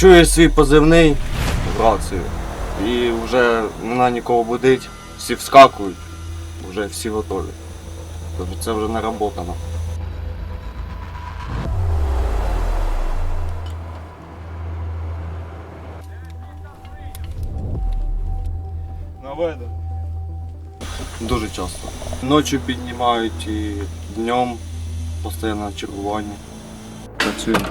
Чую свій позивний в рацію. І вже вона нікого будить, всі вскакують, вже всі готові. Тобто це вже наработано. Наведу. Дуже часто. Ночі піднімають і днем постійно чергування. Працюємо.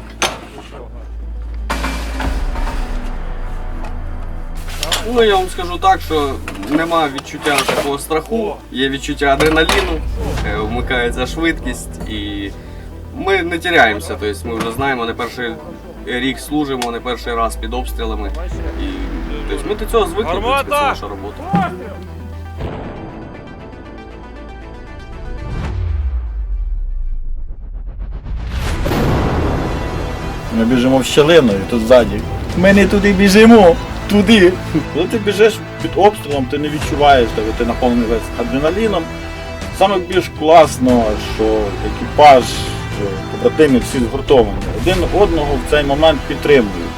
Ну я вам скажу так, що нема відчуття такого страху, є відчуття адреналіну, е, вмикається швидкість і ми не тіряємося. Тобто ми вже знаємо, не перший рік служимо, не перший раз під обстрілами. І, тобто ми до цього звикли, в принципі, це наша робота. Ми біжимо в щелину і тут ззаді. Ми не туди біжимо, туди. Коли ти біжиш під обстрілом, ти не відчуваєш тебе, ти наповнений весь адреналіном. Саме більш класно, що екіпаж, що побратими всі згуртовані. Один одного в цей момент підтримують.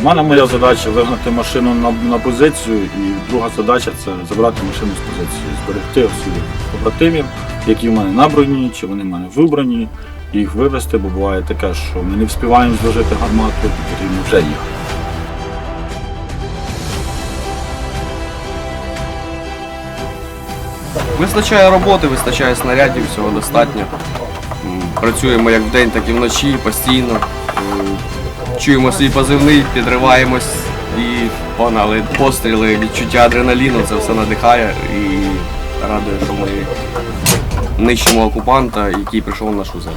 У мене моя задача вигнати машину на, на позицію, і друга задача це забрати машину з позиції, зберегти всіх побратимів, які в мене набрані, чи вони в мене вибрані, їх вивезти, бо буває таке, що ми не встигаємо зложити гармату, потрібно вже їхати. Вистачає роботи, вистачає снарядів, всього достатньо. Працюємо як вдень, так і вночі, постійно. Чуємо свій позивний, підриваємось і погнали. Постріли, відчуття адреналіну, це все надихає і радує, що ми нищимо окупанта, який прийшов на нашу землю.